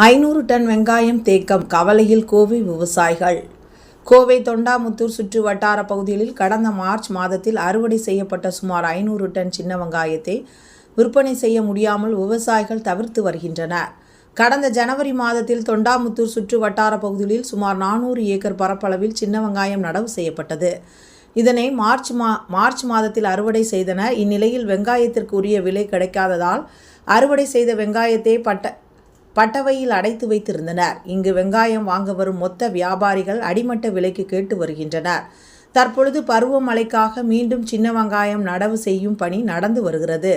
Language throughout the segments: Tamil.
ஐநூறு டன் வெங்காயம் தேக்கம் கவலையில் கோவை விவசாயிகள். கோவை தொண்டாமுத்தூர் சுற்று வட்டார பகுதிகளில் கடந்த மார்ச் மாதத்தில் அறுவடை செய்யப்பட்ட சுமார் ஐநூறு டன் சின்ன வெங்காயத்தை விற்பனை செய்ய முடியாமல் விவசாயிகள் தவிர்த்து வருகின்றனர். கடந்த ஜனவரி மாதத்தில் தொண்டாமுத்தூர் சுற்று வட்டார பகுதிகளில் சுமார் நானூறு ஏக்கர் பரப்பளவில் சின்ன வெங்காயம் நடவு செய்யப்பட்டது. இதனை மார்ச் மா மார்ச் மாதத்தில் அறுவடை செய்தனர் இந்நிலையில் வெங்காயத்திற்கு உரிய விலை கிடைக்காததால் அறுவடை செய்த வெங்காயத்தை பட்ட பட்டவையில் அடைத்து வைத்திருந்தனர். இங்கு வெங்காயம் வாங்க வரும் மொத்த வியாபாரிகள் அடிமட்ட விலைக்கு கேட்டு வருகின்றனர். தற்பொழுது பருவமழைக்காக மீண்டும் சின்ன வெங்காயம் நடவு செய்யும் பணி நடந்து வருகிறது.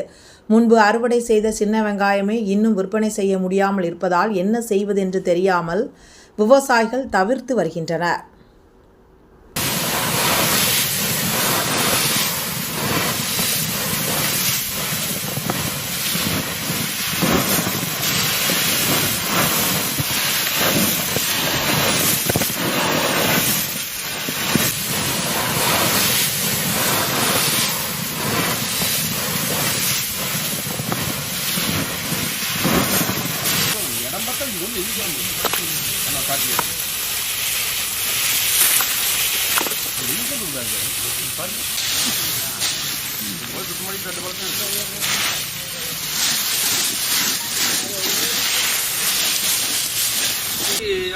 முன்பு அறுவடை செய்த சின்ன வெங்காயமே இன்னும் விற்பனை செய்ய முடியாமல் இருப்பதால் என்ன செய்வதென்று தெரியாமல் விவசாயிகள் தவிர்த்து வருகின்றனர்.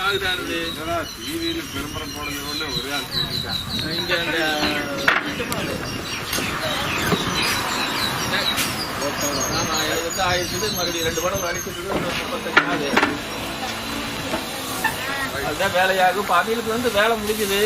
ஆகுதாரு டிவியில் விளம்பரம் போடுறதுல ஒரே ஆள் இங்க பத்து ஆயிடுச்சு மறுபடியும் ரெண்டு படம் அடிச்சுட்டு முப்பத்தஞ்சு நாள் அதுதான் வேலையாகும். இப்போ அவங்களுக்கு வந்து வேலை முடிஞ்சுது.